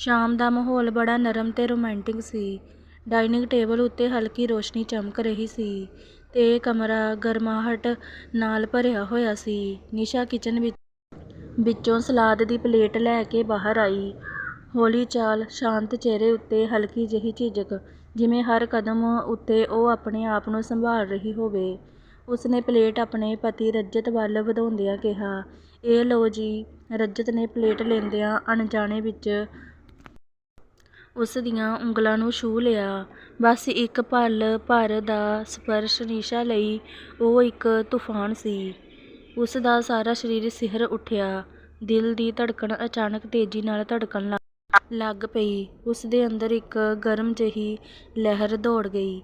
ਸ਼ਾਮ ਦਾ ਮਾਹੌਲ ਬੜਾ ਨਰਮ ਤੇ ਰੋਮਾਂਟਿਕ ਸੀ। ਡਾਈਨਿੰਗ ਟੇਬਲ ਉੱਤੇ ਹਲਕੀ ਰੋਸ਼ਨੀ ਚਮਕ ਰਹੀ ਸੀ ਤੇ ਕਮਰਾ ਗਰਮਾਹਟ ਨਾਲ ਭਰਿਆ ਹੋਇਆ ਸੀ। ਨਿਸ਼ਾ ਕਿਚਨ ਵਿੱਚ ਵਿੱਚੋਂ ਸਲਾਦ ਦੀ ਪਲੇਟ ਲੈ ਕੇ ਬਾਹਰ ਆਈ। ਹੌਲੀ ਚਾਲ, ਸ਼ਾਂਤ ਚਿਹਰੇ ਉੱਤੇ ਹਲਕੀ ਜਿਹੀ ਝਿਜਕ ਜਿਵੇਂ ਹਰ ਕਦਮ ਉੱਤੇ ਉਹ ਆਪਣੇ ਆਪ ਨੂੰ ਸੰਭਾਲ ਰਹੀ ਹੋਵੇ। ਉਸਨੇ ਪਲੇਟ ਆਪਣੇ ਪਤੀ ਰਜਤ ਵੱਲ ਵਧਾਉਂਦਿਆਂ ਕਿਹਾ, "ਇਹ ਲਓ ਜੀ।" ਰਜਤ ਨੇ ਪਲੇਟ ਲੈਂਦਿਆਂ ਅਣਜਾਣੇ ਵਿੱਚ ਉਸ ਦੀਆਂ ਉਂਗਲਾਂ ਨੂੰ ਛੂਹ ਲਿਆ। ਬਸ ਇੱਕ ਪਲ ਭਰ ਦਾ ਸਪਰਸ਼ ਨਿਸ਼ਾ ਲਈ ਉਹ ਇੱਕ ਤੂਫਾਨ ਸੀ। ਉਸਦਾ ਸਾਰਾ ਸਰੀਰ ਸਿਹਰ ਉੱਠਿਆ। ਦਿਲ ਦੀ ਧੜਕਣ ਅਚਾਨਕ ਤੇਜ਼ੀ ਨਾਲ ਧੜਕਣ ਲੱਗ ਪਈ। ਉਸਦੇ ਅੰਦਰ ਇੱਕ ਗਰਮ ਜਿਹੀ ਲਹਿਰ ਦੌੜ ਗਈ।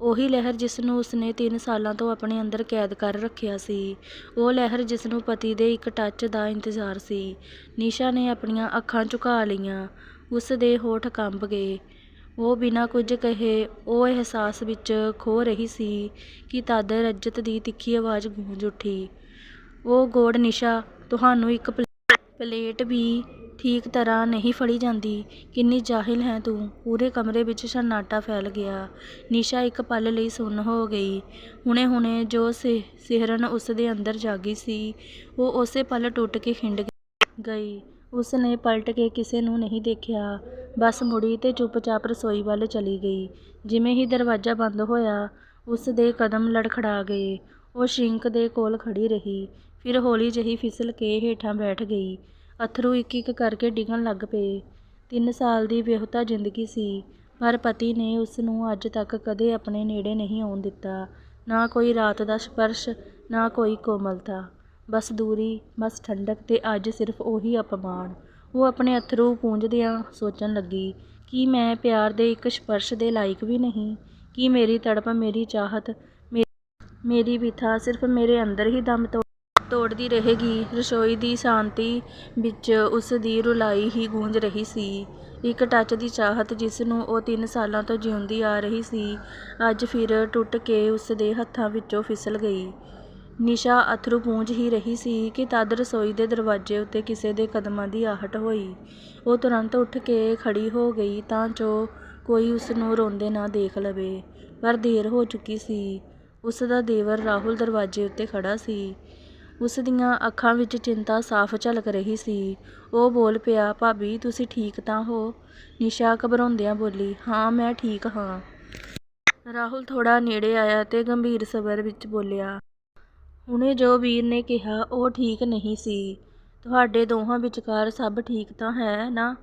ਉਹੀ ਲਹਿਰ ਜਿਸਨੂੰ ਉਸਨੇ ਤਿੰਨ ਸਾਲਾਂ ਤੋਂ ਆਪਣੇ ਅੰਦਰ ਕੈਦ ਕਰ ਰੱਖਿਆ ਸੀ। ਉਹ ਲਹਿਰ ਜਿਸਨੂੰ ਪਤੀ ਦੇ ਇੱਕ ਟੱਚ ਦਾ ਇੰਤਜ਼ਾਰ ਸੀ। ਨਿਸ਼ਾ ਨੇ ਆਪਣੀਆਂ ਅੱਖਾਂ ਝੁਕਾ ਲਈਆਂ। ਉਸ ਦੇ ਹੋਠ ਕੰਬ ਗਏ। ਉਹ ਬਿਨਾਂ ਕੁਝ ਕਹੇ ਉਹ ਅਹਿਸਾਸ ਵਿੱਚ ਖੋ ਰਹੀ ਸੀ ਕਿ ਤਦ ਰਜਤ ਦੀ ਤਿੱਖੀ ਆਵਾਜ਼ ਗੂੰਜ ਉੱਠੀ, ਉਹ ਗੋੜ ਨਿਸ਼ਾ, ਤੁਹਾਨੂੰ ਇੱਕ ਪਲੇਟ ਵੀ ਠੀਕ ਤਰ੍ਹਾਂ ਨਹੀਂ ਫੜੀ ਜਾਂਦੀ। ਕਿੰਨੀ ਜਾਹਿਲ ਹੈ ਤੂੰ।" ਪੂਰੇ ਕਮਰੇ ਵਿੱਚ ਸਨਾਟਾ ਫੈਲ ਗਿਆ। ਨਿਸ਼ਾ ਇੱਕ ਪਲ ਲਈ ਸੁੰਨ ਹੋ ਗਈ। ਹੁਣੇ-ਹੁਣੇ ਜੋ ਸਿਹਰਨ ਉਸ ਦੇ ਅੰਦਰ ਜਾਗੀ ਸੀ, ਉਹ ਉਸੇ ਪਲ ਟੁੱਟ ਕੇ ਖਿੰਡ ਗਈ। ਉਸ ਨੇ ਪਲਟ ਕੇ ਕਿਸੇ ਨੂੰ ਨਹੀਂ ਦੇਖਿਆ, ਬਸ ਮੁੜੀ ਤੇ ਚੁੱਪਚਾਪ ਰਸੋਈ ਵੱਲ ਚਲੀ ਗਈ। ਜਿਵੇਂ ਹੀ ਦਰਵਾਜ਼ਾ ਬੰਦ ਹੋਇਆ, ਉਸ ਦੇ ਕਦਮ ਲੜਖੜਾ ਗਏ। ਉਹ ਸਿੰਕ ਦੇ ਕੋਲ ਖੜੀ ਰਹੀ, ਫਿਰ ਹੌਲੀ ਜਿਹੀ ਫਿਸਲ ਕੇ ਹੇਠਾਂ ਬੈਠ ਗਈ। ਅੱਥਰੂ ਇੱਕ-ਇੱਕ ਕਰਕੇ ਡਿੱਗਣ ਲੱਗ ਪਏ। ਤਿੰਨ ਸਾਲ ਦੀ ਵਿਆਹੁਤਾ ਜ਼ਿੰਦਗੀ ਸੀ, ਪਰ ਪਤੀ ਨੇ ਉਸ ਨੂੰ ਅੱਜ ਤੱਕ ਕਦੇ ਆਪਣੇ ਨੇੜੇ ਨਹੀਂ ਆਉਣ ਦਿੱਤਾ। ਨਾ ਕੋਈ ਰਾਤ ਦਾ ਸਪਰਸ਼, ਨਾ ਕੋਈ ਕੋਮਲਤਾ। ਬਸ ਦੂਰੀ, ਬਸ ਠੰਡਕ ਤੇ ਅੱਜ ਸਿਰਫ਼ ਉਹੀ ਅਪਮਾਨ। ਉਹ ਆਪਣੇ ਅੱਥਰੂ ਪੂੰਝਦਿਆਂ ਸੋਚਣ ਲੱਗੀ, "ਕੀ ਮੈਂ ਪਿਆਰ ਦੇ ਇੱਕ ਸਪਰਸ਼ ਦੇ ਲਾਇਕ ਵੀ ਨਹੀਂ? ਕੀ ਮੇਰੀ ਤੜਪ, ਮੇਰੀ ਚਾਹਤ, ਮੇਰੀ ਵਿਥਾ ਸਿਰਫ਼ ਮੇਰੇ ਅੰਦਰ ਹੀ ਦਮ ਤੋੜਦੀ ਰਹੇਗੀ?" ਰਸੋਈ ਦੀ ਸ਼ਾਂਤੀ ਵਿੱਚ ਉਸ ਦੀ ਰੁਲਾਈ ਹੀ ਗੂੰਜ ਰਹੀ ਸੀ। ਇੱਕ ਟੱਚ ਦੀ ਚਾਹਤ, ਜਿਸ ਨੂੰ ਉਹ ਤਿੰਨ ਸਾਲਾਂ ਤੋਂ ਜਿਉਂਦੀ ਆ ਰਹੀ ਸੀ, ਅੱਜ ਫਿਰ ਟੁੱਟ ਕੇ ਉਸਦੇ ਹੱਥਾਂ ਵਿੱਚੋਂ ਫਿਸਲ ਗਈ। ਨਿਸ਼ਾ ਅੱਥਰੂ ਪੂੰਝ ਹੀ ਰਹੀ ਸੀ ਕਿ ਤਦ ਰਸੋਈ ਦੇ ਦਰਵਾਜ਼ੇ ਉੱਤੇ ਕਿਸੇ ਦੇ ਕਦਮਾਂ ਦੀ ਆਹਟ ਹੋਈ। ਉਹ ਤੁਰੰਤ ਉੱਠ ਕੇ ਖੜੀ ਹੋ ਗਈ ਤਾਂ ਜੋ ਕੋਈ ਉਸਨੂੰ ਰੋਂਦੇ ਨਾ ਦੇਖ ਲਵੇ, ਪਰ ਦੇਰ ਹੋ ਚੁੱਕੀ ਸੀ। ਉਸਦਾ ਦੇਵਰ ਰਾਹੁਲ ਦਰਵਾਜ਼ੇ ਉੱਤੇ ਖੜ੍ਹਾ ਸੀ। ਉਸ ਦੀਆਂ ਅੱਖਾਂ ਵਿੱਚ ਚਿੰਤਾ ਸਾਫ਼ ਝਲਕ ਰਹੀ ਸੀ। ਉਹ ਬੋਲ ਪਿਆ, "ਭਾਬੀ, ਤੁਸੀਂ ਠੀਕ ਤਾਂ ਹੋ?" ਨਿਸ਼ਾ ਘਬਰਾਉਂਦਿਆਂ ਬੋਲੀ, "ਹਾਂ, ਮੈਂ ਠੀਕ ਹਾਂ।" ਰਾਹੁਲ ਥੋੜ੍ਹਾ ਨੇੜੇ ਆਇਆ ਤੇ ਗੰਭੀਰ ਸਬਰ ਵਿੱਚ ਬੋਲਿਆ, "ਹੁਣੇ ਜੋ ਵੀਰ ਨੇ ਕਿਹਾ, ਉਹ ਠੀਕ ਨਹੀਂ ਸੀ। ਤੁਹਾਡੇ ਦੋਹਾਂ ਵਿਚਕਾਰ ਸਭ ਠੀਕ ਤਾਂ ਹੈ ਨਾ?"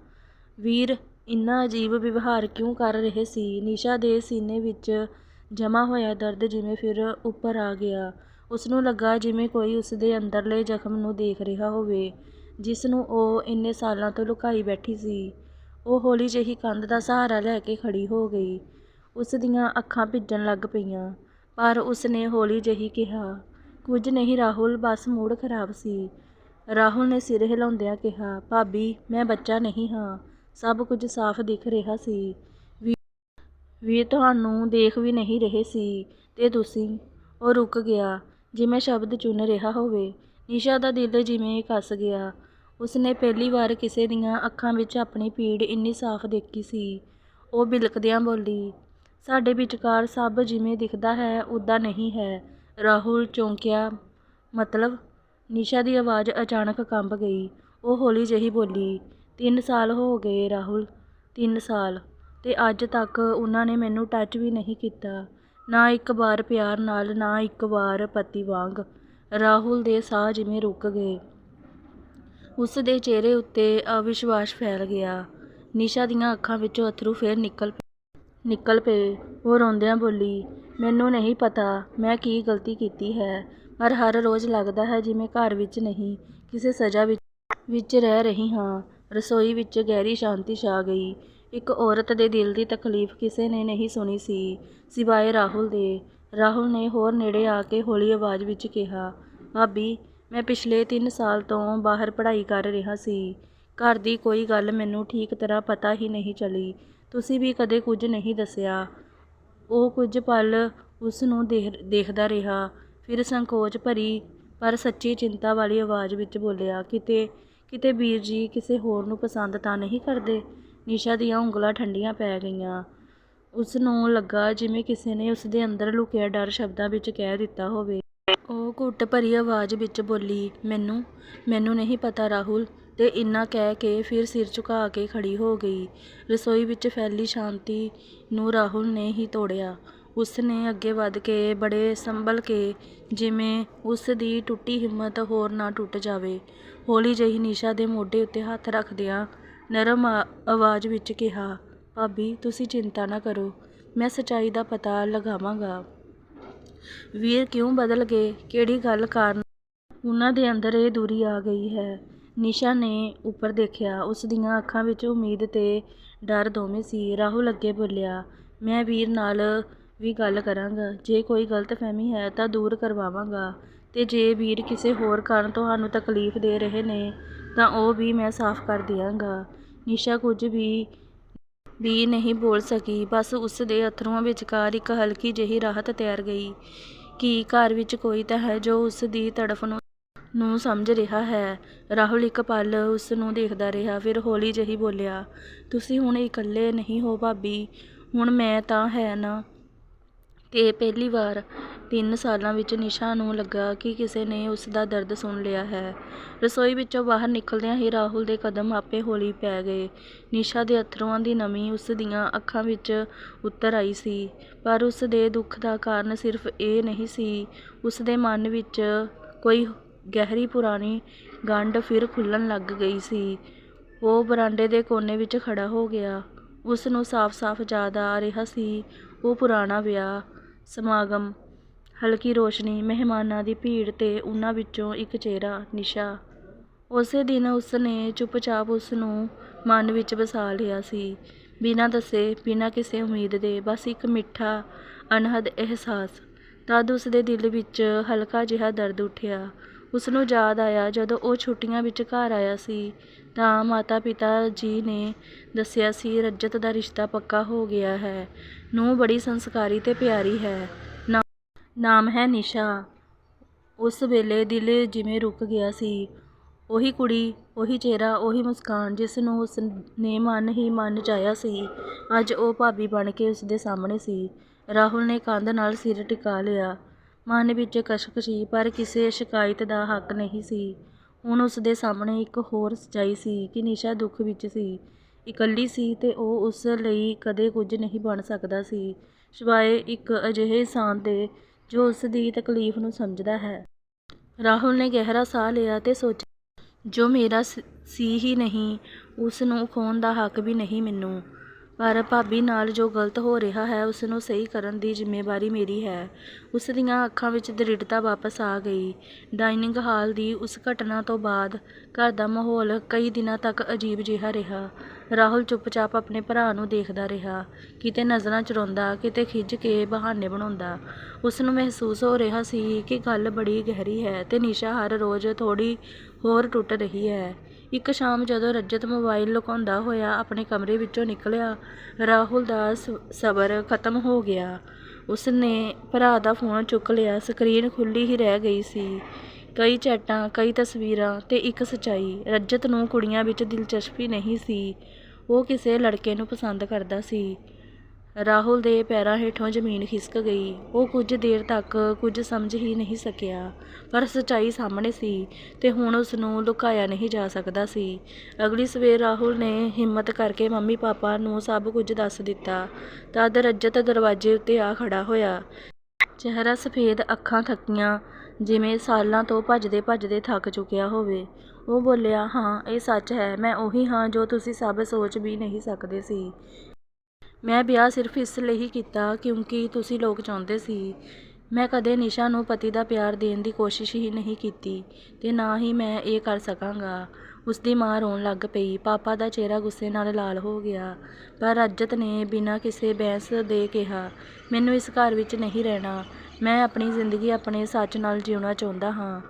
ਵੀਰ ਇੰਨਾ ਅਜੀਬ ਵਿਵਹਾਰ ਕਿਉਂ ਕਰ ਰਹੇ ਸੀ? ਨਿਸ਼ਾ ਦੇ ਸੀਨੇ ਵਿੱਚ ਜਮ੍ਹਾਂ ਹੋਇਆ ਦਰਦ ਜਿਵੇਂ ਫਿਰ ਉੱਪਰ ਆ ਗਿਆ। ਉਸਨੂੰ ਲੱਗਾ ਜਿਵੇਂ ਕੋਈ ਉਸਦੇ ਅੰਦਰਲੇ ਜ਼ਖ਼ਮ ਨੂੰ ਦੇਖ ਰਿਹਾ ਹੋਵੇ, ਜਿਸ ਨੂੰ ਉਹ ਇੰਨੇ ਸਾਲਾਂ ਤੋਂ ਲੁਕਾਈ ਬੈਠੀ ਸੀ। ਉਹ ਹੌਲੀ ਜਿਹੀ ਕੰਧ ਦਾ ਸਹਾਰਾ ਲੈ ਕੇ ਖੜੀ ਹੋ ਗਈ। ਉਸ ਦੀਆਂ ਅੱਖਾਂ ਭਿੱਜਣ ਲੱਗ ਪਈਆਂ, ਪਰ ਉਸਨੇ ਹੌਲੀ ਜਿਹੀ ਕਿਹਾ, "ਕੁਝ ਨਹੀਂ ਰਾਹੁਲ, ਬਸ ਮੂਡ ਖ਼ਰਾਬ ਸੀ।" ਰਾਹੁਲ ਨੇ ਸਿਰ ਹਿਲਾਉਂਦਿਆਂ ਕਿਹਾ, "ਭਾਬੀ, ਮੈਂ ਬੱਚਾ ਨਹੀਂ ਹਾਂ।" ਸਭ ਕੁਝ ਸਾਫ਼ ਦਿਖ ਰਿਹਾ ਸੀ। ਵੀ ਤੁਹਾਨੂੰ ਦੇਖ ਵੀ ਨਹੀਂ ਰਹੇ ਸੀ ਤੇ ਤੁਸੀਂ?" ਉਹ ਰੁਕ ਗਿਆ, ਜਿਵੇਂ ਸ਼ਬਦ ਚੁਣ ਰਿਹਾ ਹੋਵੇ। ਨਿਸ਼ਾ ਦਾ ਦਿਲ ਜਿਵੇਂ ਕੱਸ ਗਿਆ। ਉਸਨੇ ਪਹਿਲੀ ਵਾਰ ਕਿਸੇ ਦੀਆਂ ਅੱਖਾਂ ਵਿੱਚ ਆਪਣੀ ਪੀੜ ਇੰਨੀ ਸਾਫ਼ ਦੇਖੀ ਸੀ। ਉਹ ਬਿਲਕਦਿਆਂ ਬੋਲੀ, "ਸਾਡੇ ਵਿਚਕਾਰ ਸਭ ਜਿਵੇਂ ਦਿਖਦਾ ਹੈ, ਓਦਾਂ ਨਹੀਂ ਹੈ।" ਰਾਹੁਲ ਚੌਂਕਿਆ, "ਮਤਲਬ?" ਨਿਸ਼ਾ ਦੀ ਆਵਾਜ਼ ਅਚਾਨਕ ਕੰਬ ਗਈ। ਉਹ ਹੌਲੀ ਜਿਹੀ ਬੋਲੀ, "ਤਿੰਨ ਸਾਲ ਹੋ ਗਏ ਰਾਹੁਲ, ਤਿੰਨ ਸਾਲ, ਤੇ ਅੱਜ ਤੱਕ ਉਹਨਾਂ ਨੇ ਮੈਨੂੰ ਟੱਚ ਵੀ ਨਹੀਂ ਕੀਤਾ, ਨਾ ਇੱਕ ਵਾਰ ਪਿਆਰ ਨਾਲ, ਨਾ ਇੱਕ ਵਾਰ ਪਤੀ ਵਾਂਗ।" ਰਾਹੁਲ ਦੇ ਸਾਹ ਜਿਵੇਂ ਰੁਕ ਗਏ। ਉਸਦੇ ਚਿਹਰੇ ਉੱਤੇ ਅਵਿਸ਼ਵਾਸ ਫੈਲ ਗਿਆ। ਨਿਸ਼ਾ ਦੀਆਂ ਅੱਖਾਂ ਵਿੱਚੋਂ ਅੱਥਰੂ ਫਿਰ ਨਿਕਲ ਪਏ। ਉਹ ਰੋਂਦਿਆਂ ਬੋਲੀ, "ਮੈਨੂੰ ਨਹੀਂ ਪਤਾ ਮੈਂ ਕੀ ਗ਼ਲਤੀ ਕੀਤੀ ਹੈ, ਪਰ ਹਰ ਰੋਜ਼ ਲੱਗਦਾ ਹੈ ਜਿਵੇਂ ਘਰ ਵਿੱਚ ਨਹੀਂ, ਕਿਸੇ ਸਜ਼ਾ ਵਿੱਚ ਵਿੱਚ ਰਹਿ ਰਹੀ ਹਾਂ।" ਰਸੋਈ ਵਿੱਚ ਗਹਿਰੀ ਸ਼ਾਂਤੀ ਛਾ ਗਈ। ਇੱਕ ਔਰਤ ਦੇ ਦਿਲ ਦੀ ਤਕਲੀਫ਼ ਕਿਸੇ ਨੇ ਨਹੀਂ ਸੁਣੀ ਸੀ, ਸਿਵਾਏ ਰਾਹੁਲ ਦੇ। ਰਾਹੁਲ ਨੇ ਹੋਰ ਨੇੜੇ ਆ ਕੇ ਹੌਲੀ ਆਵਾਜ਼ ਵਿੱਚ ਕਿਹਾ, "ਭਾਬੀ, ਮੈਂ ਪਿਛਲੇ ਤਿੰਨ ਸਾਲ ਤੋਂ ਬਾਹਰ ਪੜ੍ਹਾਈ ਕਰ ਰਿਹਾ ਸੀ। ਘਰ ਦੀ ਕੋਈ ਗੱਲ ਮੈਨੂੰ ਠੀਕ ਤਰ੍ਹਾਂ ਪਤਾ ਹੀ ਨਹੀਂ ਚਲੀ ਤੁਸੀਂ ਵੀ ਕਦੇ ਕੁਝ ਨਹੀਂ ਦੱਸਿਆ।" ਉਹ ਕੁਝ ਪਲ ਉਸਨੂੰ ਦੇਖਦਾ ਰਿਹਾ, ਫਿਰ ਸੰਕੋਚ ਭਰੀ ਪਰ ਸੱਚੀ ਚਿੰਤਾ ਵਾਲੀ ਆਵਾਜ਼ ਵਿੱਚ ਬੋਲਿਆ, "ਕਿਤੇ ਕਿਤੇ ਵੀਰ ਜੀ ਕਿਸੇ ਹੋਰ ਨੂੰ ਪਸੰਦ ਤਾਂ ਨਹੀਂ ਕਰਦੇ? ਨਿਸ਼ਾ ਦੀਆਂ ਉਂਗਲਾਂ ਠੰਡੀਆਂ ਪੈ ਗਈਆਂ। ਉਸ ਨੂੰ ਲੱਗਾ ਜਿਵੇਂ ਕਿਸੇ ਨੇ ਉਸ ਦੇ ਅੰਦਰ ਲੁਕਿਆ ਡਰ ਸ਼ਬਦਾਂ ਵਿੱਚ ਕਹਿ ਦਿੱਤਾ ਹੋਵੇ। ਉਹ ਘੁੱਟ ਭਰੀ ਆਵਾਜ਼ ਵਿੱਚ ਬੋਲੀ ਮੈਨੂੰ ਮੈਨੂੰ ਨਹੀਂ ਪਤਾ ਰਾਹੁਲ ਤੇ ਇੰਨਾ ਕਹਿ ਕੇ ਫਿਰ ਸਿਰ ਝੁਕਾ ਕੇ ਖੜੀ ਹੋ ਗਈ। ਰਸੋਈ ਵਿੱਚ ਫੈਲੀ ਸ਼ਾਂਤੀ ਨੂੰ ਰਾਹੁਲ ਨੇ ਹੀ ਤੋੜਿਆ। ਉਸ ਨੇ ਅੱਗੇ ਵੱਧ ਕੇ ਬੜੇ ਸੰਭਲ ਕੇ ਜਿਵੇਂ ਉਸ ਦੀ ਟੁੱਟੀ ਹਿੰਮਤ ਹੋਰ ਨਾ ਟੁੱਟ ਜਾਵੇ, ਹੌਲੀ ਜਿਹੀ ਨਿਸ਼ਾ ਦੇ ਮੋਢੇ ਉੱਤੇ ਹੱਥ ਰੱਖਦਿਆਂ ਨਰਮ ਆ- ਆਵਾਜ਼ ਵਿੱਚ ਕਿਹਾ, ਭਾਬੀ, ਤੁਸੀਂ ਚਿੰਤਾ ਨਾ ਕਰੋ, ਮੈਂ ਸੱਚਾਈ ਦਾ ਪਤਾ ਲਗਾਵਾਂਗਾ। ਵੀਰ ਕਿਉਂ ਬਦਲ ਗਏ? ਕਿਹੜੀ ਗੱਲ ਕਾਰਨ? ਉਹਨਾਂ ਦੇ ਅੰਦਰ ਇਹ ਦੂਰੀ ਆ ਗਈ ਹੈ। ਨਿਸ਼ਾ ਨੇ ਉੱਪਰ ਦੇਖਿਆ। ਉਸ ਦੀਆਂ ਅੱਖਾਂ ਵਿੱਚ ਉਮੀਦ ਤੇ ਡਰ ਦੋਵੇਂ ਸੀ। ਰਾਹੁਲ ਅੱਗੇ ਬੋਲਿਆ, ਮੈਂ ਵੀਰ ਨਾਲ ਵੀ ਗੱਲ ਕਰਾਂਗਾ। ਜੇ ਕੋਈ ਗਲਤਫਹਿਮੀ ਹੈ ਤਾਂ ਦੂਰ ਕਰਵਾਵਾਂਗਾ। ਤੇ ਜੇ ਵੀਰ ਕਿਸੇ ਹੋਰ ਕਾਰਨ ਤੁਹਾਨੂੰ ਤਕਲੀਫ ਦੇ ਰਹੇ ਨੇ, ਤਾਂ ਉਹ ਵੀ ਮੈਂ ਸਾਫ਼ ਕਰ ਦਿਆਂਗਾ। ਨਿਸ਼ਾ ਕੁਝ ਵੀ ਨਹੀਂ ਬੋਲ ਸਕੀ। ਬਸ ਉਸ ਦੇ ਅੱਥਰੂਆਂ ਵਿਚਕਾਰ ਇੱਕ ਹਲਕੀ ਜਿਹੀ ਰਾਹਤ ਤੈਰ ਗਈ ਕਿ ਘਰ ਵਿੱਚ ਕੋਈ ਤਾਂ ਹੈ ਜੋ ਉਸ ਦੀ ਤੜਫ ਨੂੰ ਨੂੰ ਸਮਝ ਰਿਹਾ ਹੈ। ਰਾਹੁਲ ਇੱਕ ਪਲ ਉਸ ਨੂੰ ਦੇਖਦਾ ਰਿਹਾ, ਫਿਰ ਹੌਲੀ ਜਿਹੀ ਬੋਲਿਆ, ਤੁਸੀਂ ਹੁਣ ਇਕੱਲੇ ਨਹੀਂ ਹੋ ਭਾਬੀ। ਹੁਣ ਮੈਂ ਤਾਂ ਹੈ ਨਾ। ਤੇ ਪਹਿਲੀ ਵਾਰ ਤਿੰਨ ਸਾਲਾਂ ਵਿੱਚ ਨਿਸ਼ਾ ਨੂੰ ਲੱਗਾ ਕਿ ਕਿਸੇ ਨੇ ਉਸ ਦਾ ਦਰਦ ਸੁਣ ਲਿਆ ਹੈ। ਰਸੋਈ ਵਿੱਚੋਂ ਬਾਹਰ ਨਿਕਲਦਿਆਂ ਹੀ ਰਾਹੁਲ ਦੇ ਕਦਮ ਆਪੇ ਹੌਲੀ ਪੈ ਗਏ। ਨਿਸ਼ਾ ਦੇ ਅਥਰੂਆਂ ਦੀ ਨਮੀ ਉਸ ਦੀਆਂ ਅੱਖਾਂ ਵਿੱਚ ਉਤਰ ਆਈ ਸੀ, ਪਰ ਉਸ ਦੇ ਦੁੱਖ ਦਾ ਕਾਰਨ ਸਿਰਫ ਇਹ ਨਹੀਂ ਸੀ। ਉਸ ਦੇ ਮਨ ਵਿੱਚ ਕੋਈ ਗਹਿਰੀ ਪੁਰਾਣੀ ਗੰਢ ਫਿਰ ਖੁੱਲਣ ਲੱਗ ਗਈ ਸੀ। ਉਹ ਬਰਾਂਡੇ ਦੇ ਕੋਨੇ ਵਿੱਚ ਖੜਾ ਹੋ ਗਿਆ। ਉਸ ਨੂੰ ਸਾਫ਼-ਸਾਫ਼ ਯਾਦ ਆ ਰਿਹਾ ਸੀ ਉਹ ਪੁਰਾਣਾ ਵਿਆਹ, ਸਮਾਗਮ, ਹਲਕੀ ਰੋਸ਼ਨੀ, ਮਹਿਮਾਨਾਂ ਦੀ ਭੀੜ ਤੇ ਉਹਨਾਂ ਵਿੱਚੋਂ ਇੱਕ ਚਿਹਰਾ, ਨਿਸ਼ਾ। ਉਸੇ ਦਿਨ ਉਸ ਨੇ ਚੁੱਪਚਾਪ ਉਸ ਨੂੰ ਮਨ ਵਿੱਚ ਵਸਾ ਲਿਆ ਸੀ। ਬਿਨਾਂ ਦੱਸੇ, ਬਿਨਾਂ ਕਿਸੇ ਉਮੀਦ ਦੇ ਬਸ ਇੱਕ ਮਿੱਠਾ, ਅਨਹਦ ਅਹਿਸਾਸ। ਤਦ ਉਸ ਦੇ ਦਿਲ ਵਿੱਚ ਹਲਕਾ ਜਿਹਾ ਦਰਦ ਉੱਠਿਆ। ਉਸਨੂੰ ਯਾਦ ਆਇਆ। ਜਦੋਂ ਉਹ ਛੁੱਟੀਆਂ ਵਿੱਚ ਘਰ ਆਇਆ ਸੀ, ਤਾਂ ਮਾਤਾ ਪਿਤਾ ਜੀ ਨੇ ਦੱਸਿਆ ਸੀ ਰੱਜਤ ਦਾ ਰਿਸ਼ਤਾ ਪੱਕਾ ਹੋ ਗਿਆ ਹੈ। ਨੂੰ ਬੜੀ ਸੰਸਕਾਰੀ ਤੇ ਪਿਆਰੀ ਹੈ। ਨਾ- ਨਾਮ ਹੈ ਨਿਸ਼ਾ। ਉਸ ਵੇਲੇ ਦਿਲ ਜਿਵੇਂ ਰੁਕ ਗਿਆ ਸੀ। ਉਹੀ ਕੁੜੀ, ਉਹੀ ਚਿਹਰਾ, ਉਹੀ ਮੁਸਕਾਨ ਜਿਸ ਨੂੰ ਉਸ ਨੇ ਮਨ ਹੀ ਮਨ ਚਾਹਿਆ ਸੀ, ਅੱਜ ਉਹ ਭਾਬੀ ਬਣ ਕੇ ਉਸ ਦੇ ਸਾਹਮਣੇ ਸੀ। ਰਾਹੁਲ ਨੇ ਕੰਧ ਨਾਲ ਸਿਰ ਟਿਕਾ ਲਿਆ। ਮਨ ਵਿੱਚ ਕਸ਼ਕ ਸੀ, ਪਰ ਕਿਸੇ ਸ਼ਿਕਾਇਤ ਦਾ ਹੱਕ ਨਹੀਂ ਸੀ। ਹੁਣ ਉਸ ਦੇ ਸਾਹਮਣੇ ਇੱਕ ਹੋਰ ਸੱਚਾਈ ਸੀ ਕਿ ਨਿਸ਼ਾ ਦੁੱਖ ਵਿੱਚ ਸੀ। ਇਕੱਲੀ ਸੀ ਤੇ ਉਹ ਉਸ ਲਈ ਕਦੇ ਕੁਝ ਨਹੀਂ ਬਣ ਸਕਦਾ ਸੀ। ਸਿਵਾਏ ਇੱਕ ਅਜਿਹੇ ਇਨਸਾਨ ਦੇ ਜੋ ਉਸ ਦੀ ਤਕਲੀਫ ਨੂੰ ਸਮਝਦਾ ਹੈ। ਰਾਹੁਲ ਨੇ ਗਹਿਰਾ ਸਾਹ ਲਿਆ ਤੇ ਸੋਚਿਆ ਜੋ ਮੇਰਾ ਸ- ਸੀ ਹੀ ਨਹੀਂ, ਉਸ ਨੂੰ ਖੋਣ ਦਾ ਹੱਕ ਵੀ ਨਹੀਂ ਮੈਨੂੰ। ਪਰ ਭਾਬੀ ਨਾਲ ਜੋ ਗਲਤ ਹੋ ਰਿਹਾ ਹੈ ਉਸ ਨੂੰ ਸਹੀ ਕਰਨ ਦੀ ਜ਼ਿੰਮੇਵਾਰੀ ਮੇਰੀ ਹੈ। ਉਸ ਦੀਆਂ ਅੱਖਾਂ ਵਿੱਚ ਦ੍ਰਿੜਤਾ ਵਾਪਸ ਆ ਗਈ। ਡਾਈਨਿੰਗ ਹਾਲ ਦੀ ਉਸ ਘਟਨਾ ਤੋਂ ਬਾਅਦ ਘਰ ਦਾ ਮਾਹੌਲ ਕਈ ਦਿਨਾਂ ਤੱਕ ਅਜੀਬ ਜਿਹਾ ਰਿਹਾ। ਰਾਹੁਲ ਚੁੱਪਚਾਪ ਆਪਣੇ ਭਰਾ ਨੂੰ ਦੇਖਦਾ ਰਿਹਾ। ਕਿਤੇ ਨਜ਼ਰਾਂ ਚੁਰਾਉਂਦਾ ਕਿਤੇ ਖਿੱਝ ਕੇ ਬਹਾਨੇ ਬਣਾਉਂਦਾ। ਉਸ ਨੂੰ ਮਹਿਸੂਸ ਹੋ ਰਿਹਾ ਸੀ ਕਿ ਗੱਲ ਬੜੀ ਗਹਿਰੀ ਹੈ ਤੇ ਨਿਸ਼ਾ ਹਰ ਰੋਜ਼ ਥੋੜੀ ਹੋਰ ਟੁੱਟ ਰਹੀ ਹੈ। ਇੱਕ ਸ਼ਾਮ ਜਦੋਂ ਰੱਜਤ ਮੋਬਾਈਲ ਲੁਕਾਉਂਦਾ ਹੋਇਆ ਆਪਣੇ ਕਮਰੇ ਵਿੱਚੋਂ ਨਿਕਲਿਆ, ਰਾਹੁਲ ਦਾ ਸ- ਸਬਰ ਖਤਮ ਹੋ ਗਿਆ। ਉਸ ਨੇ ਭਰਾ ਦਾ ਫੋਨ ਚੁੱਕ ਲਿਆ, ਸਕਰੀਨ ਖੁੱਲੀ ਹੀ ਰਹਿ ਗਈ ਸੀ। ਕਈ ਚੈਟਾਂ, ਕਈ ਤਸਵੀਰਾਂ ਤੇ ਇੱਕ ਸੱਚਾਈ। ਰੱਜਤ ਨੂੰ ਕੁੜੀਆਂ ਵਿੱਚ ਦਿਲਚਸਪੀ ਨਹੀਂ ਸੀ। ਉਹ ਕਿਸੇ ਲੜਕੇ ਨੂੰ ਪਸੰਦ ਕਰਦਾ ਸੀ। ਰਾਹੁਲ ਦੇ ਪੈਰਾਂ ਹੇਠੋਂ ਜ਼ਮੀਨ ਖਿਸਕ ਗਈ। ਉਹ ਕੁਝ ਦੇਰ ਤੱਕ ਕੁਝ ਸਮਝ ਹੀ ਨਹੀਂ ਸਕਿਆ, ਪਰ ਸੱਚਾਈ ਸਾਹਮਣੇ ਸੀ ਤੇ ਹੁਣ ਉਸ ਨੂੰ ਲੁਕਾਇਆ ਨਹੀਂ ਜਾ ਸਕਦਾ ਸੀ। ਅਗਲੀ ਸਵੇਰ ਰਾਹੁਲ ਨੇ ਹਿੰਮਤ ਕਰਕੇ ਮੰਮੀ ਪਾਪਾ ਨੂੰ ਸਭ ਕੁਝ ਦੱਸ ਦਿੱਤਾ। ਤਦ ਰੱਜਤ ਦਰਵਾਜ਼ੇ ਉੱਤੇ ਆ ਖੜਾ ਹੋਇਆ। ਚਿਹਰਾ ਸਫੇਦ ਅੱਖਾਂ ਥੱਕੀਆਂ, ਜਿਵੇਂ ਸਾਲਾਂ ਤੋਂ ਭੱਜਦੇ ਭੱਜਦੇ ਥੱਕ ਚੁੱਕਿਆ ਹੋਵੇ। ਉਹ ਬੋਲਿਆ, ਹਾਂ, ਇਹ ਸੱਚ ਹੈ, ਮੈਂ ਉਹੀ ਹਾਂ ਜੋ ਤੁਸੀਂ ਸਭ ਸੋਚ ਵੀ ਨਹੀਂ ਸਕਦੇ ਸੀ। ਮੈਂ ਵਿਆਹ ਸਿਰਫ ਇਸ ਲਈ ਹੀ ਕੀਤਾ ਕਿਉਂਕਿ ਤੁਸੀਂ ਲੋਕ ਚਾਹੁੰਦੇ ਸੀ। ਮੈਂ ਕਦੇ ਨਿਸ਼ਾ ਨੂੰ ਪਤੀ ਦਾ ਪਿਆਰ ਦੇਣ ਦੀ ਕੋਸ਼ਿਸ਼ ਹੀ ਨਹੀਂ ਕੀਤੀ ਅਤੇ ਨਾ ਹੀ ਮੈਂ ਇਹ ਕਰ ਸਕਾਂਗਾ। ਉਸ ਦੀ ਮਾਂ ਰੋਣ ਲੱਗ ਪਈ, ਪਾਪਾ ਦਾ ਚਿਹਰਾ ਗੁੱਸੇ ਨਾਲ ਲਾਲ ਹੋ ਗਿਆ, ਪਰ ਰੱਜਤ ਨੇ ਬਿਨਾਂ ਕਿਸੇ ਬਹਿਸ ਦੇ ਕਿਹਾ, ਮੈਨੂੰ ਇਸ ਘਰ ਵਿੱਚ ਨਹੀਂ ਰਹਿਣਾ। ਮੈਂ ਆਪਣੀ ਜ਼ਿੰਦਗੀ ਆਪਣੇ ਸੱਚ ਨਾਲ ਜਿਉਣਾ ਚਾਹੁੰਦਾ ਹਾਂ।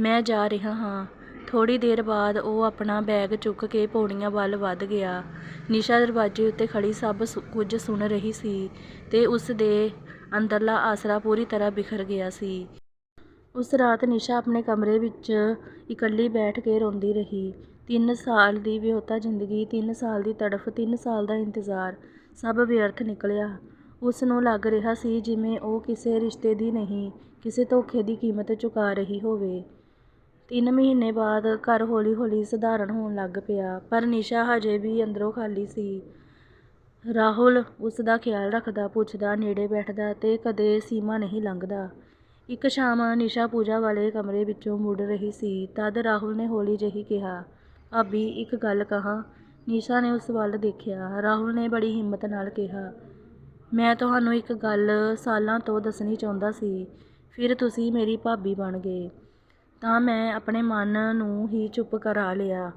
ਮੈਂ ਜਾ ਰਿਹਾ ਹਾਂ। ਥੋੜ੍ਹੀ ਦੇਰ ਬਾਅਦ ਉਹ ਆਪਣਾ ਬੈਗ ਚੁੱਕ ਕੇ ਪੌੜੀਆਂ ਵੱਲ ਵੱਧ ਗਿਆ। ਨਿਸ਼ਾ ਦਰਵਾਜ਼ੇ ਉੱਤੇ ਖੜ੍ਹੀ ਸਭ ਸੁ- ਕੁਝ ਸੁਣ ਰਹੀ ਸੀ ਤੇ ਉਸ ਦੇ ਅੰਦਰਲਾ ਆਸਰਾ ਪੂਰੀ ਤਰ੍ਹਾਂ ਬਿਖਰ ਗਿਆ ਸੀ। ਉਸ ਰਾਤ ਨਿਸ਼ਾ ਆਪਣੇ ਕਮਰੇ ਵਿੱਚ ਇਕੱਲੀ ਬੈਠ ਕੇ ਰੋਂਦੀ ਰਹੀ। ਤਿੰਨ ਸਾਲ ਦੀ ਵਿਆਹੁਤਾ ਜ਼ਿੰਦਗੀ, ਤਿੰਨ ਸਾਲ ਦੀ ਤੜਫ, ਤਿੰਨ ਸਾਲ ਦਾ ਇੰਤਜ਼ਾਰ, ਸਭ ਵਿਅਰਥ ਨਿਕਲਿਆ। ਉਸ ਨੂੰ ਲੱਗ ਰਿਹਾ ਸੀ ਜਿਵੇਂ ਉਹ ਕਿਸੇ ਰਿਸ਼ਤੇ ਦੀ ਨਹੀਂ, ਕਿਸੇ ਧੋਖੇ ਦੀ ਕੀਮਤ ਚੁਕਾ ਰਹੀ ਹੋਵੇ। ਤਿੰਨ ਮਹੀਨੇ ਬਾਅਦ ਘਰ ਹੌਲੀ ਹੌਲੀ ਸਧਾਰਨ ਹੋਣ ਲੱਗ ਪਿਆ, ਪਰ ਨਿਸ਼ਾ ਹਜੇ ਵੀ ਅੰਦਰੋਂ ਖਾਲੀ ਸੀ। ਰਾਹੁਲ ਉਸ ਦਾ ਖਿਆਲ ਰੱਖਦਾ, ਪੁੱਛਦਾ, ਨੇੜੇ ਬੈਠਦਾ ਤੇ ਕਦੇ ਸੀਮਾ ਨਹੀਂ ਲੰਘਦਾ। ਇੱਕ ਸ਼ਾਮ ਨਿਸ਼ਾ ਪੂਜਾ ਵਾਲੇ ਕਮਰੇ ਵਿੱਚੋਂ ਮੁੜ ਰਹੀ ਸੀ, ਤਦ ਰਾਹੁਲ ਨੇ ਹੌਲੀ ਜਿਹੀ ਕਿਹਾ, ਭਾਬੀ, ਇੱਕ ਗੱਲ ਕਹਾਂ। ਨਿਸ਼ਾ ਨੇ ਉਸ ਵੱਲ ਦੇਖਿਆ। ਰਾਹੁਲ ਨੇ ਬੜੀ ਹਿੰਮਤ ਨਾਲ ਕਿਹਾ, ਮੈਂ ਤੁਹਾਨੂੰ ਇੱਕ ਗੱਲ ਸਾਲਾਂ ਤੋਂ ਦੱਸਣੀ ਚਾਹੁੰਦਾ ਸੀ, ਫਿਰ ਤੁਸੀਂ ਮੇਰੀ ਭਾਬੀ ਬਣ ਗਏ। ਤਾਂ ਮੈਂ ਆਪਣੇ ਮਨ ਨੂੰ ਹੀ ਚੁੱਪ ਕਰਾ ਲਿਆ।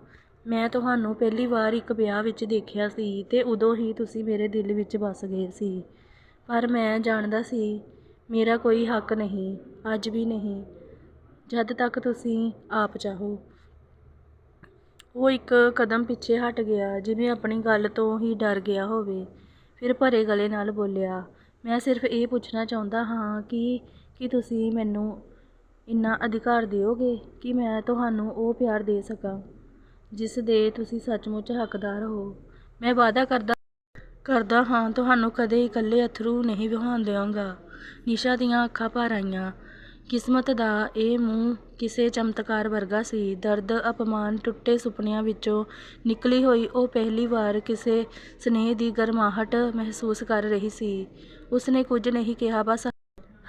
ਮੈਂ ਤੁਹਾਨੂੰ ਪਹਿਲੀ ਵਾਰ ਇੱਕ ਵਿਆਹ ਵਿੱਚ ਦੇਖਿਆ ਸੀ ਅਤੇ ਉਦੋਂ ਹੀ ਤੁਸੀਂ ਮੇਰੇ ਦਿਲ ਵਿੱਚ ਵੱਸ ਗਏ ਸੀ। ਪਰ ਮੈਂ ਜਾਣਦਾ ਸੀ, ਮੇਰਾ ਕੋਈ ਹੱਕ ਨਹੀਂ, ਅੱਜ ਵੀ ਨਹੀਂ, ਜਦ ਤੱਕ ਤੁਸੀਂ ਆਪ ਚਾਹੋ। ਉਹ ਇੱਕ ਕਦਮ ਪਿੱਛੇ ਹਟ ਗਿਆ, ਜਿਵੇਂ ਆਪਣੀ ਗੱਲ ਤੋਂ ਹੀ ਡਰ ਗਿਆ ਹੋਵੇ। ਫਿਰ ਭਰੇ ਗਲੇ ਨਾਲ ਬੋਲਿਆ, ਮੈਂ ਸਿਰਫ ਇਹ ਪੁੱਛਣਾ ਚਾਹੁੰਦਾ ਹਾਂ ਕਿ, ਕੀ ਤੁਸੀਂ ਮੈਨੂੰ ਇੰਨਾ ਅਧਿਕਾਰ ਦਿਓਗੇ ਕਿ ਮੈਂ ਤੁਹਾਨੂੰ ਉਹ ਪਿਆਰ ਦੇ ਸਕਾਂ, ਜਿਸ ਦੇ ਤੁਸੀਂ ਸੱਚਮੁੱਚ ਹੱਕਦਾਰ ਹੋ। ਮੈਂ ਵਾਅਦਾ ਕਰਦਾ ਕਰਦਾ ਹਾਂ, ਤੁਹਾਨੂੰ ਕਦੇ ਇਕੱਲੇ ਅਥਰੂ ਨਹੀਂ ਵਹਾਉਣ ਦੇਵਾਂਗਾ ਨਿਸ਼ਾ ਦੀਆਂ ਅੱਖਾਂ ਭਰ ਆਈਆਂ। ਕਿਸਮਤ ਦਾ ਇਹ ਮੂੰਹ ਕਿਸੇ ਚਮਤਕਾਰ ਵਰਗਾ ਸੀ। ਦਰਦ, ਅਪਮਾਨ, ਟੁੱਟੇ ਸੁਪਨਿਆਂ ਵਿੱਚੋਂ ਨਿਕਲੀ ਹੋਈ ਉਹ ਪਹਿਲੀ ਵਾਰ ਕਿਸੇ ਸਨੇਹ ਦੀ ਗਰਮਾਹਟ ਮਹਿਸੂਸ ਕਰ ਰਹੀ ਸੀ। ਉਸਨੇ ਕੁਝ ਨਹੀਂ ਕਿਹਾ, ਬਸ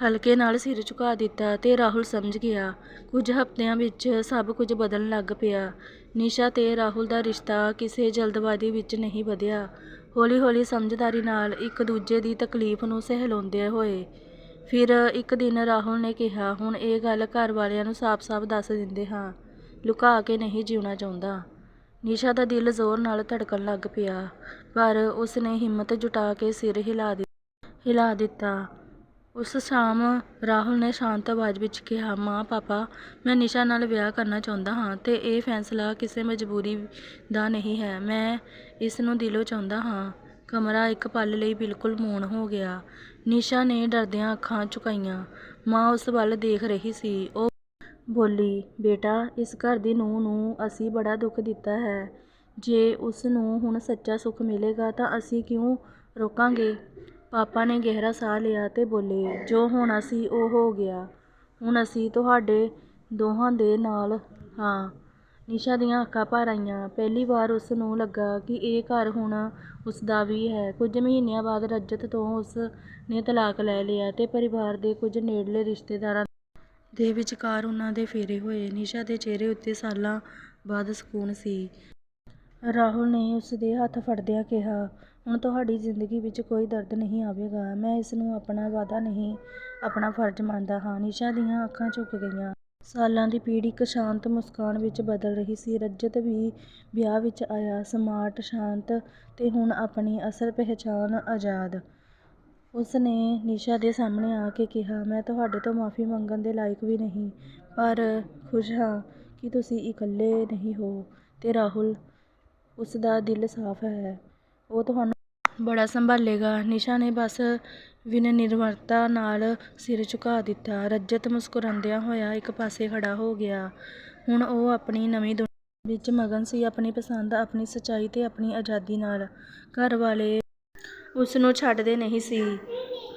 ਹਲਕੇ ਨਾਲ ਸਿਰ ਝੁਕਾ ਦਿੱਤਾ ਤੇ ਰਾਹੁਲ ਸਮਝ ਗਿਆ। ਕੁਝ ਹਫ਼ਤਿਆਂ ਵਿੱਚ ਸਭ ਕੁਝ ਬਦਲਣ ਲੱਗ ਪਿਆ। ਨਿਸ਼ਾ ਤੇ ਰਾਹੁਲ ਦਾ ਰਿਸ਼ਤਾ ਕਿਸੇ ਜਲਦਬਾਜ਼ੀ ਵਿੱਚ ਨਹੀਂ ਵਧਿਆ। ਹੌਲੀ-ਹੌਲੀ ਸਮਝਦਾਰੀ ਨਾਲ ਇੱਕ ਦੂਜੇ ਦੀ ਤਕਲੀਫ ਨੂੰ ਸਹਿਲਾਉਂਦੇ ਹੋਏ ਫਿਰ ਇੱਕ ਦਿਨ ਰਾਹੁਲ ਨੇ ਕਿਹਾ, ਹੁਣ ਇਹ ਗੱਲ ਘਰ ਵਾਲਿਆਂ ਨੂੰ ਸਾਫ਼-ਸਾਫ਼ ਦੱਸ ਦਿੰਦੇ ਹਾਂ। ਲੁਕਾ ਕੇ ਨਹੀਂ ਜਿਉਣਾ ਚਾਹੁੰਦਾ। ਨਿਸ਼ਾ ਦਾ ਦਿਲ ਜ਼ੋਰ ਨਾਲ ਧੜਕਣ ਲੱਗ ਪਿਆ, ਪਰ ਉਸ ਨੇ ਹਿੰਮਤ ਜੁਟਾ ਕੇ ਸਿਰ ਹਿਲਾ ਦਿੱਤਾ। ਹਿਲਾ ਦਿੱਤਾ। ਉਸ ਸ਼ਾਮ ਰਾਹੁਲ ਨੇ ਸ਼ਾਂਤ ਆਵਾਜ਼ ਵਿੱਚ ਕਿਹਾ, ਮਾਂ, ਪਾਪਾ, ਮੈਂ ਨਿਸ਼ਾ ਨਾਲ ਵਿਆਹ ਕਰਨਾ ਚਾਹੁੰਦਾ ਹਾਂ ਤੇ ਇਹ ਫੈਸਲਾ ਕਿਸੇ ਮਜਬੂਰੀ ਦਾ ਨਹੀਂ ਹੈ। ਮੈਂ ਇਸ ਨੂੰ ਦਿਲੋਂ ਚਾਹੁੰਦਾ ਹਾਂ। ਕਮਰਾ ਇੱਕ ਪਲ ਲਈ ਬਿਲਕੁਲ ਮੌਨ ਹੋ ਗਿਆ। ਨਿਸ਼ਾ ਨੇ ਡਰਦਿਆਂ ਅੱਖਾਂ ਝੁਕਾਈਆਂ। ਮਾਂ ਉਸ ਵੱਲ ਦੇਖ ਰਹੀ ਸੀ। ਉਹ ਬੋਲੀ, ਬੇਟਾ, ਇਸ ਘਰ ਦੀ ਨੂੰਹ ਨੂੰ ਅਸੀਂ ਬੜਾ ਦੁੱਖ ਦਿੱਤਾ ਹੈ। ਜੇ ਉਸ ਨੂੰ ਹੁਣ ਸੱਚਾ ਸੁੱਖ ਮਿਲੇਗਾ ਤਾਂ ਅਸੀਂ ਕਿਉਂ ਰੋਕਾਂਗੇ? ਪਾਪਾ ਨੇ ਗਹਿਰਾ ਸਾਹ ਲਿਆ ਅਤੇ ਬੋਲੇ, ਜੋ ਹੋਣਾ ਸੀ ਉਹ ਹੋ ਗਿਆ, ਹੁਣ ਅਸੀਂ ਤੁਹਾਡੇ ਦੋਹਾਂ ਦੇ ਨਾਲ ਹਾਂ। ਨਿਸ਼ਾ ਦੀਆਂ ਅੱਖਾਂ ਭਰ ਆਈਆਂ। ਪਹਿਲੀ ਵਾਰ ਉਸ ਨੂੰ ਲੱਗਾ ਕਿ ਇਹ ਘਰ ਹੁਣ ਉਸ ਦਾ ਵੀ ਹੈ। ਕੁਝ ਮਹੀਨਿਆਂ ਬਾਅਦ ਰਜਤ ਤੋਂ ਉਸ ਨੇ ਤਲਾਕ ਲੈ ਲਿਆ ਅਤੇ ਪਰਿਵਾਰ ਦੇ ਕੁਝ ਨੇੜਲੇ ਰਿਸ਼ਤੇਦਾਰਾਂ ਦੇ ਵਿਚਕਾਰ ਉਹਨਾਂ ਦੇ ਫੇਰੇ ਹੋਏ। ਨਿਸ਼ਾ ਦੇ ਚਿਹਰੇ ਉੱਤੇ ਸਾਲਾਂ ਬਾਅਦ ਸਕੂਨ ਸੀ। ਰਾਹੁਲ ਨੇ ਉਸ ਦੇ ਹੱਥ ਫੜਦਿਆਂ ਕਿਹਾ ਹੁਣ ਤੁਹਾਡੀ ਜ਼ਿੰਦਗੀ ਵਿੱਚ ਕੋਈ ਦਰਦ ਨਹੀਂ ਆਵੇਗਾ। ਮੈਂ ਇਸ ਨੂੰ ਆਪਣਾ ਵਾਅਦਾ ਨਹੀਂ, ਆਪਣਾ ਫਰਜ਼ ਮੰਨਦਾ ਹਾਂ। ਨਿਸ਼ਾ ਦੀਆਂ ਅੱਖਾਂ ਝੁਕ ਗਈਆਂ। ਸਾਲਾਂ ਦੀ ਪੀੜ੍ਹੀ ਇੱਕ ਸ਼ਾਂਤ ਮੁਸਕਾਨ ਵਿੱਚ ਬਦਲ ਰਹੀ ਸੀ। ਰਜਤ ਵੀ ਵਿਆਹ ਵਿੱਚ ਆਇਆ। ਸਮਾਰਟ, ਸ਼ਾਂਤ ਤੇ ਹੁਣ ਆਪਣੀ ਅਸਲ ਪਹਿਚਾਣ ਆਜ਼ਾਦ। ਉਸ ਨੇ ਨਿਸ਼ਾ ਦੇ ਸਾਹਮਣੇ ਆ ਕੇ ਕਿਹਾ, ਮੈਂ ਤੁਹਾਡੇ ਤੋਂ ਮਾਫੀ ਮੰਗਣ ਦੇ ਲਾਇਕ ਵੀ ਨਹੀਂ, ਪਰ ਖੁਸ਼ ਹਾਂ ਕਿ ਤੁਸੀਂ ਇਕੱਲੇ ਨਹੀਂ ਹੋ ਤੇ ਰਾਹੁਲ ਉਸ ਦਾ ਦਿਲ ਸਾਫ਼ ਹੈ। ਉਹ ਤੁਹਾਨੂੰ ਬੜਾ ਸੰਭਾਲੇਗਾ। ਨਿਸ਼ਾ ਨੇ ਬਸ ਵਿਨ ਨਿਰਮਰਤਾ ਨਾਲ ਸਿਰ ਝੁਕਾ ਦਿੱਤਾ। ਰਜਤ ਮੁਸਕਰਾਉਂਦਿਆਂ ਹੋਇਆ ਇੱਕ ਪਾਸੇ ਖੜਾ ਹੋ ਗਿਆ। ਹੁਣ ਉਹ ਆਪਣੀ ਨਵੀਂ ਦੁਨੀਆ ਵਿੱਚ ਮਗਨ ਸੀ। ਆਪਣੀ ਪਸੰਦ, ਆਪਣੀ ਸੱਚਾਈ ਤੇ ਆਪਣੀ ਆਜ਼ਾਦੀ ਨਾਲ। ਘਰ ਵਾਲੇ ਉਸ ਨੂੰ ਛੱਡਦੇ ਨਹੀਂ ਸੀ।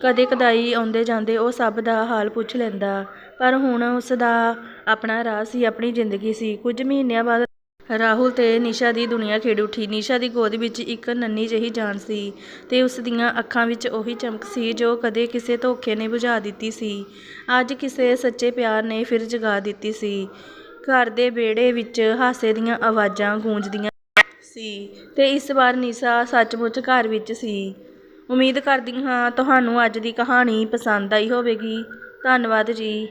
ਕਦੇ ਕਦਾਈ ਆਉਂਦੇ ਜਾਂਦੇ ਉਹ ਸਭ ਦਾ ਹਾਲ ਪੁੱਛ ਲੈਂਦਾ। ਪਰ ਹੁਣ ਉਸ ਦਾ ਆਪਣਾ ਰਾਹ ਸੀ, ਆਪਣੀ ਜ਼ਿੰਦਗੀ ਸੀ। ਕੁਝ ਮਹੀਨਿਆਂ ਬਾਅਦ ਰਾਹੁਲ ਤੇ ਨਿਸ਼ਾ ਦੀ ਦੁਨੀਆ ਖੇਡ ਉੱਠੀ। ਨਿਸ਼ਾ ਦੀ ਗੋਦ ਵਿੱਚ ਇੱਕ ਨੰਨੀ ਜਿਹੀ ਜਾਨ ਸੀ ਤੇ ਉਸ ਦੀਆਂ ਅੱਖਾਂ ਵਿੱਚ ਉਹੀ ਚਮਕ ਸੀ ਜੋ ਕਦੇ ਕਿਸੇ ਧੋਖੇ ਨੇ ਬੁਝਾ ਦਿੱਤੀ ਸੀ। ਅੱਜ ਕਿਸੇ ਸੱਚੇ ਪਿਆਰ ਨੇ ਫਿਰ ਜਗਾ ਦਿੱਤੀ ਸੀ। ਘਰ ਦੇ ਵਿਹੜੇ ਵਿੱਚ ਹਾਸੇ ਦੀਆਂ ਆਵਾਜ਼ਾਂ ਗੂੰਜਦੀਆਂ ਸੀ ਤੇ ਇਸ ਵਾਰ ਨਿਸ਼ਾ ਸੱਚਮੁੱਚ ਘਰ ਵਿੱਚ ਸੀ। ਉਮੀਦ ਕਰਦੀ ਹਾਂ ਤੁਹਾਨੂੰ ਅੱਜ ਦੀ ਕਹਾਣੀ ਪਸੰਦ ਆਈ ਹੋਵੇਗੀ। ਧੰਨਵਾਦ ਜੀ।